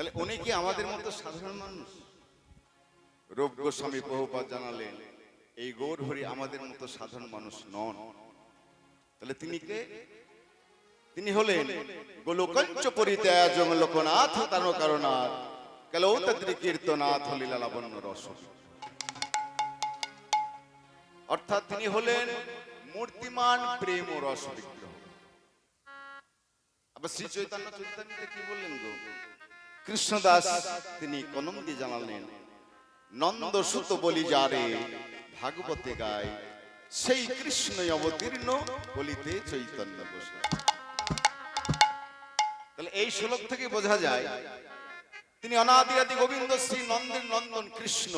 তাহলে উনি কি আমাদের মতো সাধারণ মানুষ? রূপ গোস্বামী বহুপাত জানালেন, এই গৌর হরি আমাদের মতো সাধারণ মানুষ নন। তাহলে তিনি কে? তিনি হলেন গোলকঞ্চ পরিত্যাজ লোকনাথ তার কারণাথ কলৌতদ্রি কীর্তনাথ লীলা লাবণ্য রস। অর্থাৎ তিনি হলেন মূর্তিমান প্রেম ও রস বিগ্রহ। আবার শ্রী চৈতন্য চৈতন্যতে কি বললেন গো? কৃষ্ণদাস তিনি দিয়ে জানালেন, নন্দ সুত বলি যারে ভাগবতে গায়, সেই কৃষ্ণ অবতীর্ণ বলিতে চৈতন্য তাহলে এই শ্লোক থেকে বোঝা যায়, তিনি অনাদি আদি গোবিন্দ শ্রী নন্দের নন্দন কৃষ্ণ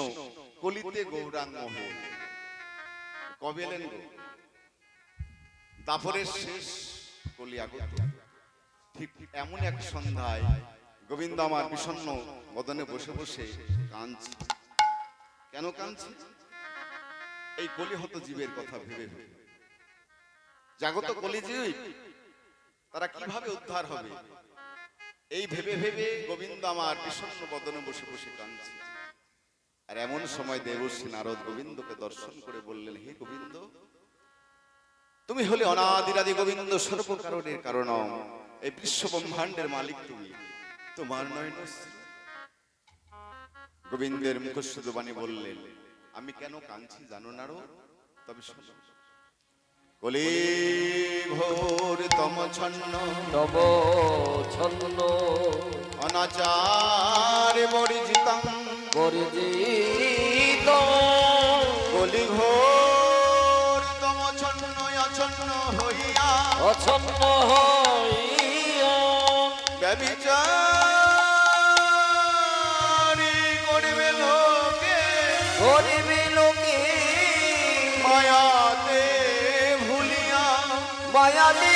কলিতে গৌরাঙ্গ কবে এলেন দাফরের শেষ কলি আগত। ঠিক এমন এক সন্ধ্যায় গোবিন্দ আমার বিষণ্ণ বদনে বসে বসে কাঁদছে। কেন কাঁদছে? এই কলি হতো জীবের কথা ভেবে ভেবে। জাগত কলিজীব, তারা কীভাবে উদ্ধার হবে? এই ভেবে ভেবে গোবিন্দ আমার বিষণ্ণ বদনে বসে বসে কাঁদছে। আর এমন সময় দেবশ্রী নারদ গোবিন্দকে দর্শন করে বললেন, হে গোবিন্দ, তুমি হলে অনাদিরাদি গোবিন্দ সর্বকারণের কারণ। এই বিশ্ব ব্রহ্মাণ্ডের মালিক তুমি। তোমার নয়ন গোবিন্দের মুখশ্রুত বাণী বললেন আমি কেন কাঁদছি জানো না রো? তবে শোনো। কলি ঘোর তম ছন্ন তব ছন্ন। অনাচার বরিজিতং। পরিজিত কলি ঘোর তম ছন্ন অছন্ন হইয়া অছন্ন হইয়া ব্যবিচারি করবে লোকে গরিবি লোকে। মায়াতে ভুলিয়া মায়ালি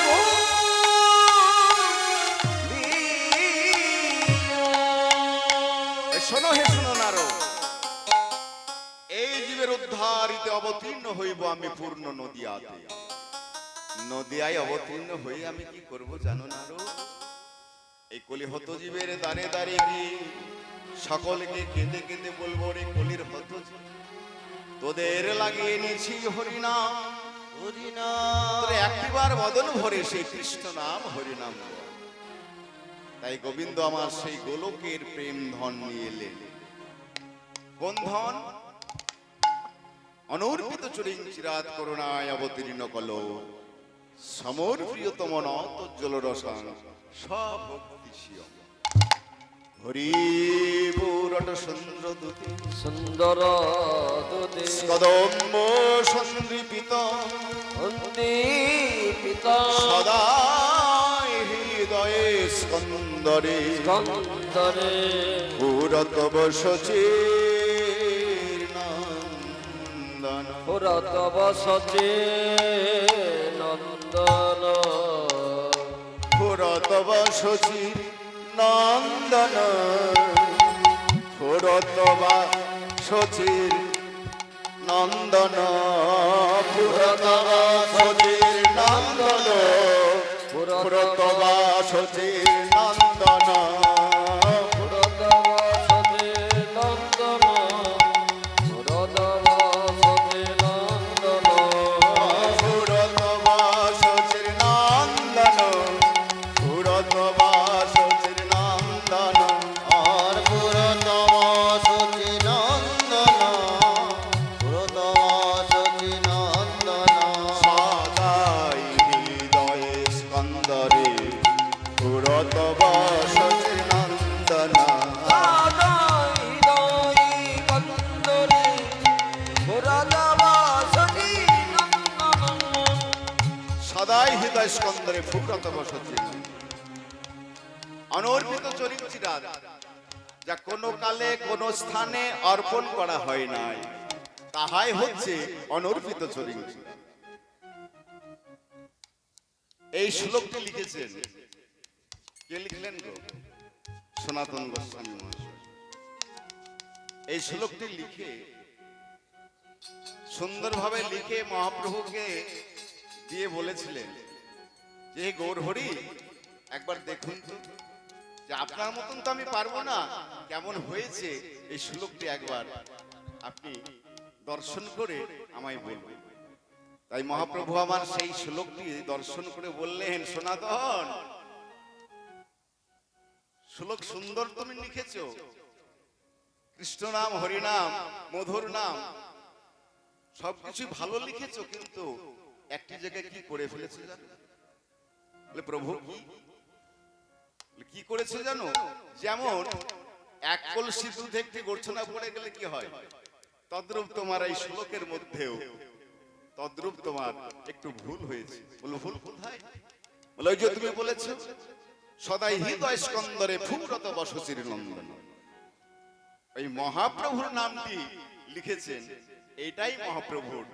শোনো হে শোনো নারো এই জীবের উদ্ধারিতে অবতীর্ণ হইব আমি পূর্ণ নদিয়াতে। নদিয়ায় অবতীর্ণ হয়ে আমি কি করব জানো নারো এই কলি হত জীবের দাঁড়ে দাঁড়িয়ে গিয়ে সকলকে কেঁদে কেঁদে বলব রে কলির হত তোদের লাগিয়ে নিয়েছি হরিনাম। তোর একটিবার বদন ভরে সেই কৃষ্ণ নাম হরিনাম তাই গোবিন্দ আমার সেই গোলকের প্রেম ধন নিয়ে কোন ধন? অনর্পিত চরিং চিরাত করুণায় অবতীর্ণ কল সমর প্রিয়তম নতজ্জল রসাং। সভক্তি শিয়ম সুন্দর দুতি সুন্দর দুদে কদম্ব সন্দীপিত অন্তি পিতা সদা হৃদয়ে স্কন্দরে। স্কন্দরে। পুরতব সচির্নন্দন পুরত বসচে নন্দন পুরতব সচির নন্দন। পুরতবা শচীর নন্দন। পুরতব শচীর নন্দন। পুরতবা সচির অর্পণ করা হয় নাই। তাহাই হচ্ছে অনর্পিত চরিত্র। এই শ্লোকটি লিখেছেন। কে লিখলেন গো? সনাতন গোস্বামী মহাশয়। এই শ্লোকটি লিখে, সুন্দরভাবে লিখে মহাপ্রভুকে দিয়ে বলেছিলেন যে, হে গৌর হরি একবার দেখুন তো। যে আপনার মতন তো আমি পারব না। কেমন হয়েছে এই শ্লোকটি একবার আপনি দর্শন করে আমায় বলবেন। তাই মহাপ্রভু আমার সেই শ্লোকটি দর্শন করে বললেন সনাতন শ্লোক সুন্দর তুমি লিখেছো। কৃষ্ণ নাম হরিনাম মধুর নাম, সবকিছু ভালো লিখেছো, কিন্তু একটি জায়গায় কি করে ফেলেছে প্রভু কি করেছে জানো? যেমন এক কলসি দুধ একটি গোর্ছনা পড়ে গেলে কি হয়? তদ্রূপ তোমার এই শ্লোকের মধ্যেও, তদ্রূপ তোমার একটু ভুল হয়েছে। বলো, ভুল কোথায়? ওই যে তুমি বলেছ, সদাই হৃদয় স্কন্দরে ফুরত বসচির নন্দন। ওই মহাপ্রভুর নামটি লিখেছেন, এটাই মহাপ্রভুর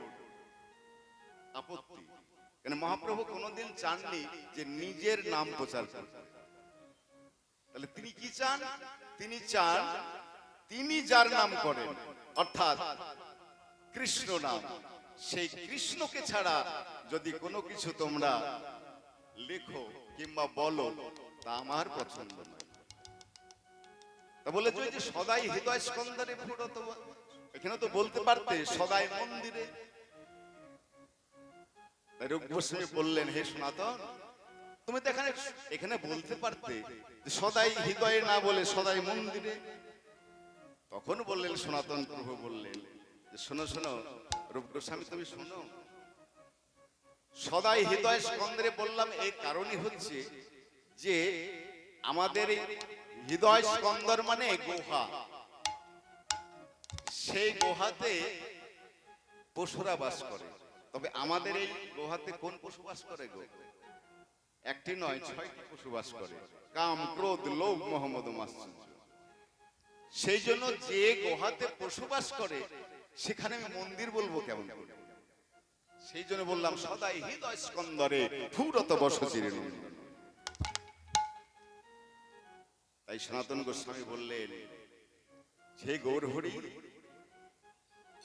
আপত্তি। মহাপ্রভু কোনোদিন চাননি যে নিজের নাম প্রচার করতে? তাহলে তিনি কি চান? তিনি চান তিনি যার নাম করেন, অর্থাৎ কৃষ্ণ নাম। সেই কৃষ্ণকে ছাড়া যদি কোনো কিছু তোমরা লেখো কিংবা বলো, তা আমার পছন্দ নয়। তা বলে তুই যে সদাই হৃদয় স্কন্দরে ফুটত এখানে তো বলতে পারতে, সদাই মন্দিরে। রূপ বললেন, হে সনাতন তুমি তো এখানে এখানে বলতে পারতে সদাই হৃদয়ে না বলে সদাই মন্দিরে। তখন বললেন, সনাতন প্রভু বললেন যে, শোনো শোনো, রূপ গোস্বামী, তুমি শোনো। সদাই হৃদয় স্কন্দরে বললাম এই কারণই হচ্ছে যে, আমাদের হৃদয় স্কন্দর মানে গুহা। সেই গুহাতে পশুরা বাস করে। তবে আমাদের এই গুহাতে কোন পশু বাস করে গো? একটি নয় ছয়টি পশু বাস করে। কাম ক্রোধ লোভ মোহাম্মদ মাশ্চর্য সেই জন্য যে গুহাতে পশু বাস করে সেখানে আমি মন্দির বলব কেমন করে? সেই জন্য বললাম সদাই হৃদয় স্কন্দরে ফুরত বসচির তাই সনাতন গোস্বামী বললেন হে গৌর হরি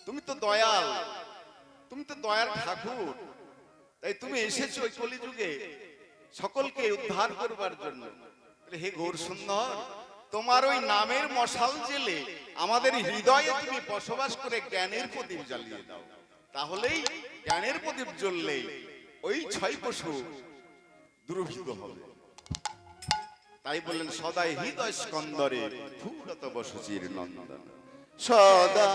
তুমি তো দয়াল তুমি তো দয়ার ঠাকুর। তাই তুমি এসেছ ওই কলিযুগে। সকলকে উদ্ধার করবার জন্য। হে গৌর সুন্দর, তোমার ওই নামের মশাল জেলে আমাদের হৃদয়ে তুমি বসবাস করে জ্ঞানের প্রদীপ জ্বালিয়ে দাও। তাহলেই জ্ঞানের প্রদীপ জ্বললেই ওই ছয় পশু দুর্ভিত হবে। তাই বললেন, সদাই হৃদয় স্কন্দরে ফুরত বসচির নন্দন। সদা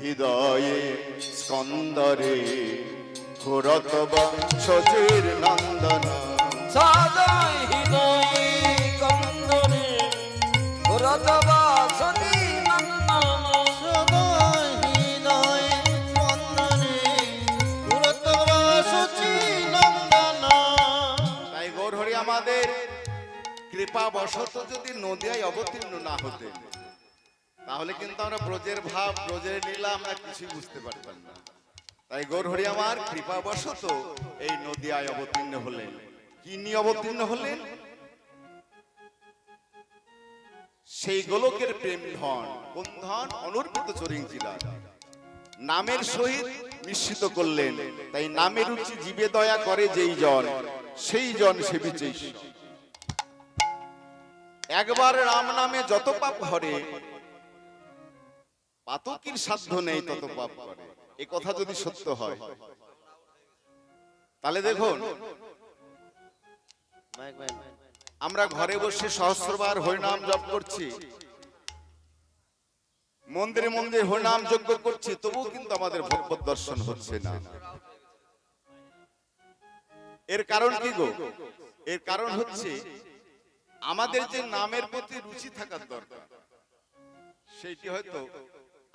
হৃদয়ে স্কন্দরে ফুরত বসচির নন্দন। তাই গৌর হরি আমাদের, কৃপা বশত যদি নদিয়ায় অবতীর্ণ না হতেন তাহলে কিন্তু আমরা ব্রজের ভাব, ব্রজের লীলা আমরা কিছুই বুঝতে পারতাম না। তাই গৌর হরি আমার, কৃপা বশত এই নদিয়ায় অবতীর্ণ হলেন। নিয়ে অবতীর্ণ হলেন। সেই গোলকের প্রেম ধন কোন ধন অনর্পিত চরিঞ্চিরা নামের সহিত মিশ্রিত করলেন। তাই নামের রুচি জীবে দয়া করে যেই জন, সেই জন ঈশ্বর। একবার রাম নামে যত পাপ হরে পাতকির সাধ্য নেই তত পাপ করে। এ কথা যদি সত্য হয়, তাহলে দেখুন আমরা ঘরে বসে সহস্রবার হরিনাম জপ করছি। মন্দিরে মন্দিরে হরিনাম যজ্ঞ করছি, তবুও কিন্তু আমাদের ভগবত দর্শন হচ্ছে না। এর কারণ কি গো? এর কারণ হচ্ছে আমাদের যে নামের প্রতি রুচি থাকার দরকার, সেইটি হয়তো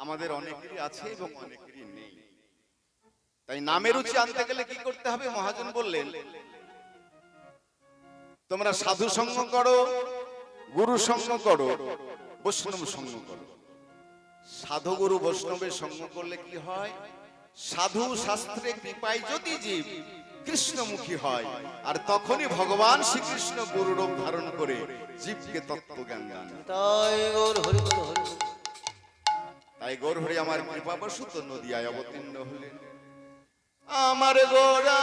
আমাদের অনেকেরই আছে এবং অনেকেরই নেই। তাই নামের রুচি আনতে গেলে কি করতে হবে? মহাজন বললেন তোমরা সাধু সঙ্গ করো গুরু সঙ্গ করো বৈষ্ণব সঙ্গ করো। সাধু গুরু বৈষ্ণবের সঙ্গ করলে কি হয়? সাধু শাস্ত্রে কৃপায় যদি জীব কৃষ্ণমুখী হয় আর তখনই ভগবান শ্রীকৃষ্ণ গুরু রূপ ধারণ করে জীবকে তত্ত্ব জ্ঞান দান। তাই গোর হরি বল হরি বল। তাই গৌর হরি আমার কৃপাবশত নদিয়ায় অবতীর্ণ হলেন। আমার গোরা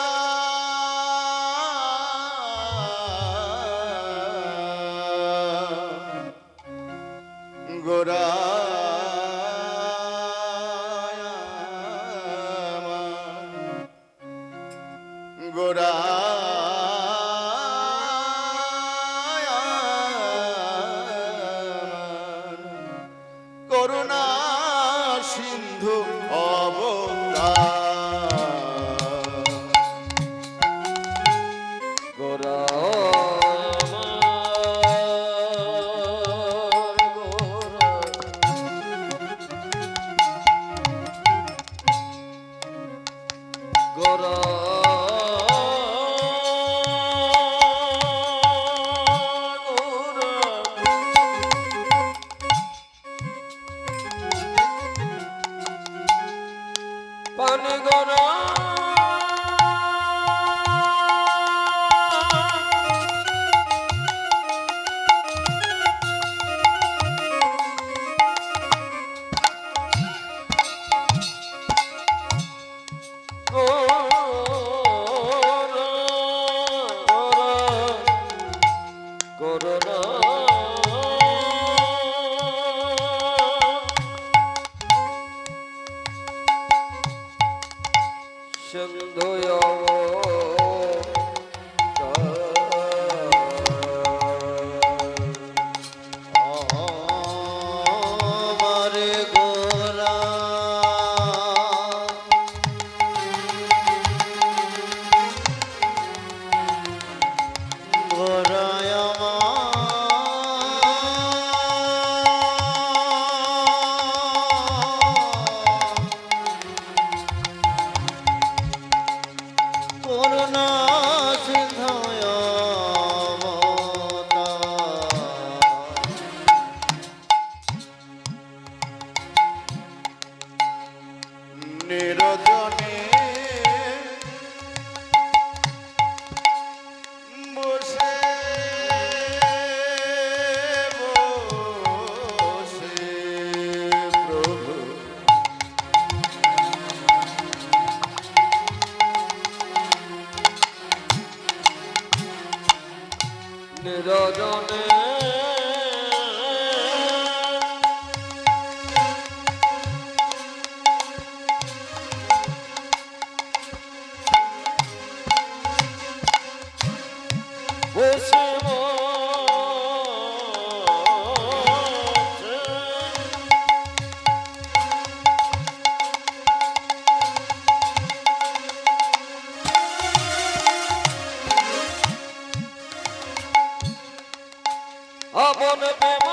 হবন বিমা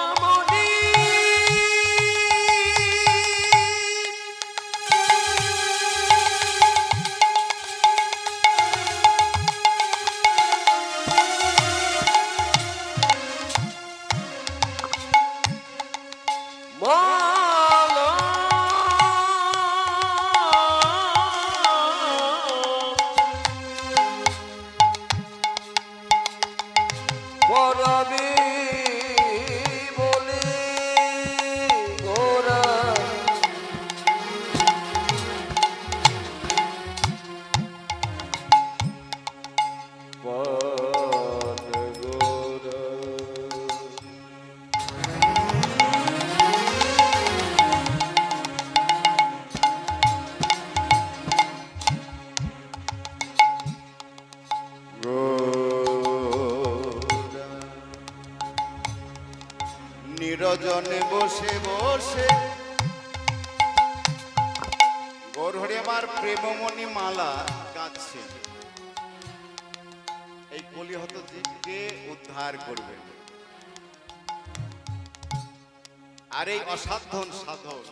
সাধন সাধন।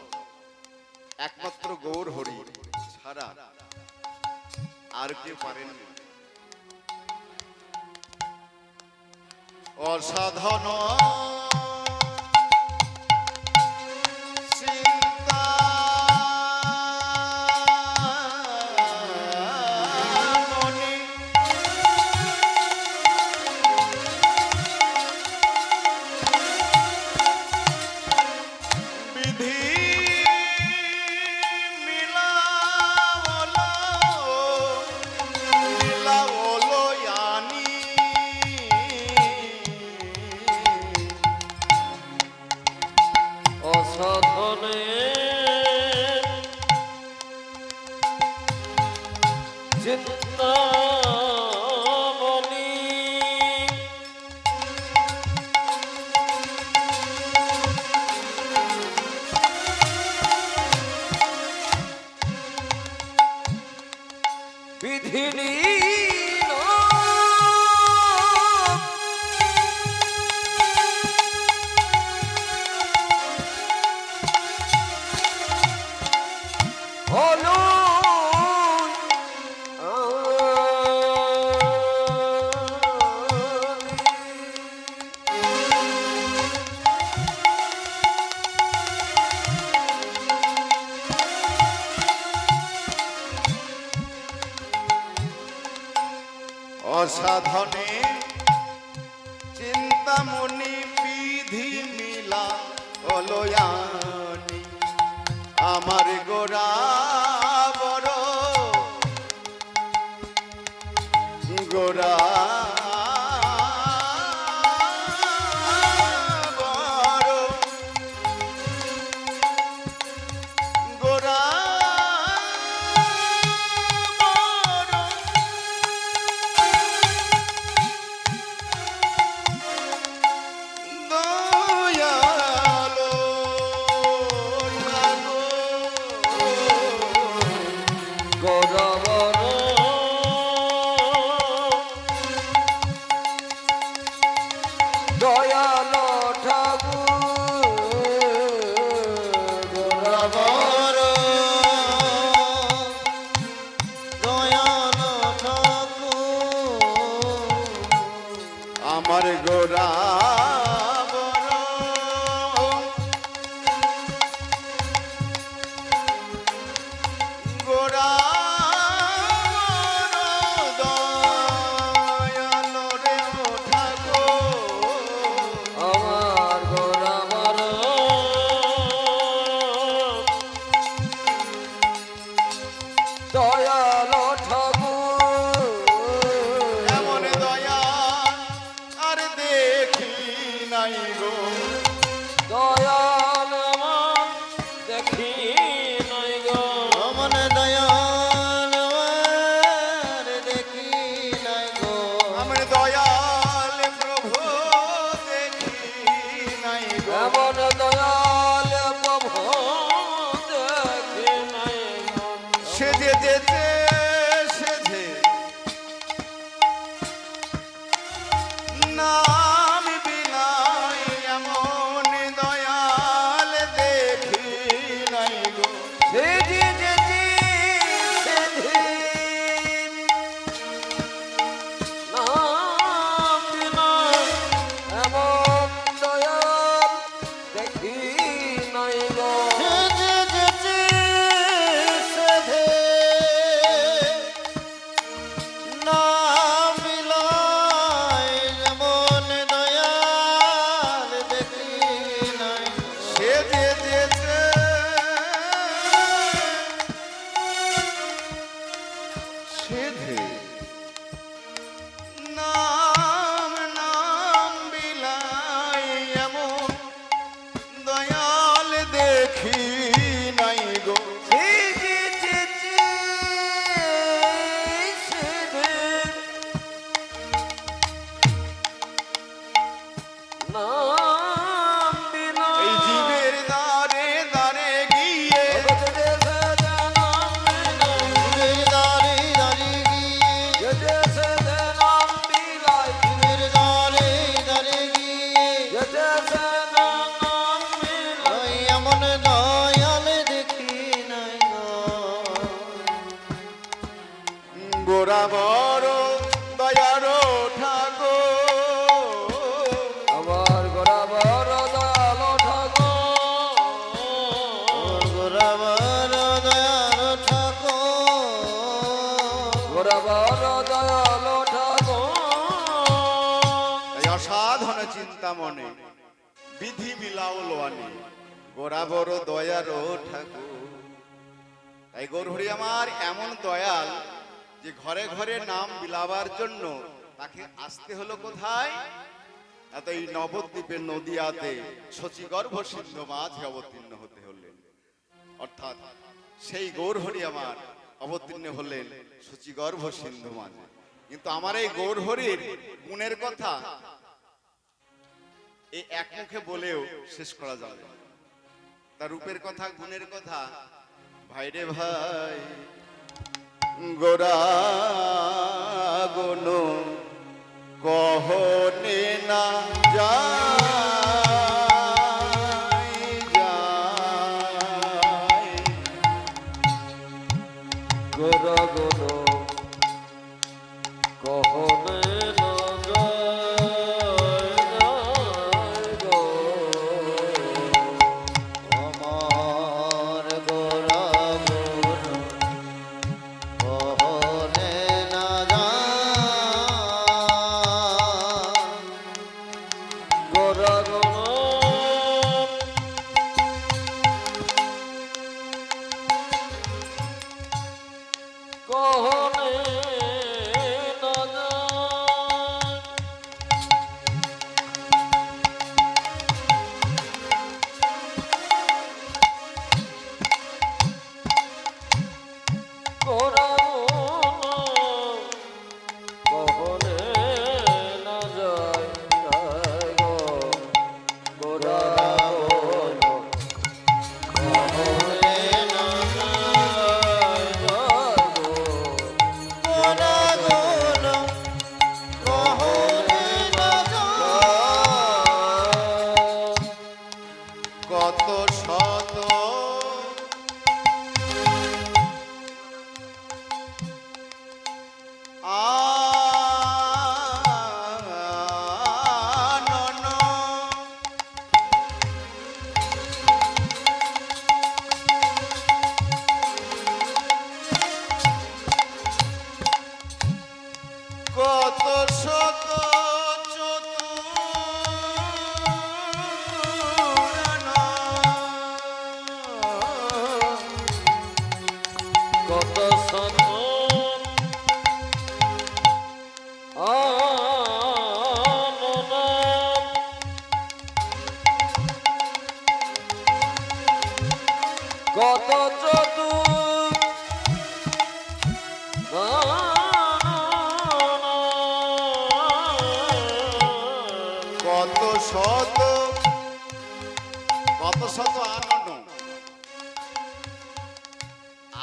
একমাত্র গৌর হরি ছাড়া আর কেউ পারেন অসাধন অলয়ানি আমার গোরা গোরা বড় দয়ার ঠাকুর। তাই গৌরহরি আমার, এমন দয়াল যে ঘরে ঘরে নাম বিলাবার জন্য তাকে আসতে হলো কোথায়? এত এই নবদ্বীপের নদিয়াতে শচীগর্ভ সিন্ধু মাঝে অবতীর্ণ হতে হলেন। অর্থাৎ সেই গৌরহরি আমার অবতীর্ণ হলেন শচীগর্ভ সিন্ধু মাঝে। কিন্তু আমার এই গৌরহরির গুণের কথা এই এক মুখে বলেও শেষ করা যাবে না। তার রূপের কথা গুণের কথা। ভাইরে ভাই গোরা গুণ কহনে না যা গোর গোর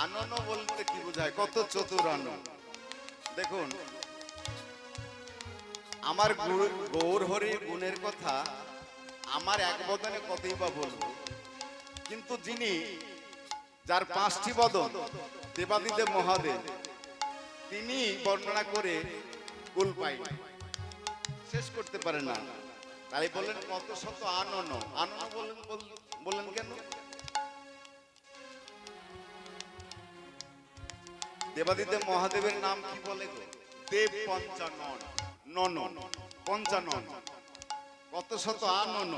আনন বলতে কি বোঝায়? কত চতুর আনন? দেখুন, আমার গৌর হরি গুণের কথা আমার এক বদনে কতই বা বলব? কিন্তু যিনি যার পাঁচটি বদন, দেবাদিদেব মহাদেব, তিনি বর্ণনা করে কুল পাইনি শেষ করতে পারে না। তাই বললেন কত শত আনন আনন বলেন বল- বললেন কেন? দেবাদিদেব মহাদেবের নাম কি বলে গো? দেব পঞ্চানন, নন, পঞ্চানন। কত শত আনন,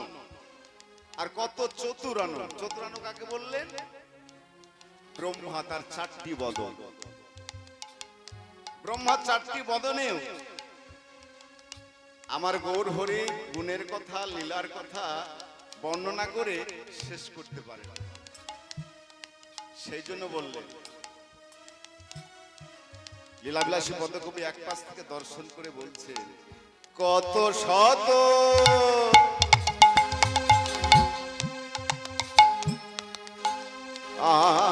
আর কত চতুরানন। চতুরানন কাকে বললেন? ব্রহ্মা তার চারটি বদন। ব্রহ্মা চারটি বদনেও। আমার গৌর হরি গুণের কথা, লীলার কথা বর্ণনা করে শেষ করতে পারে সেই জন্য বললেন লীলাবিলাসী পদকবি এক পাশ থেকে দর্শন করে বলছে কত শত আনন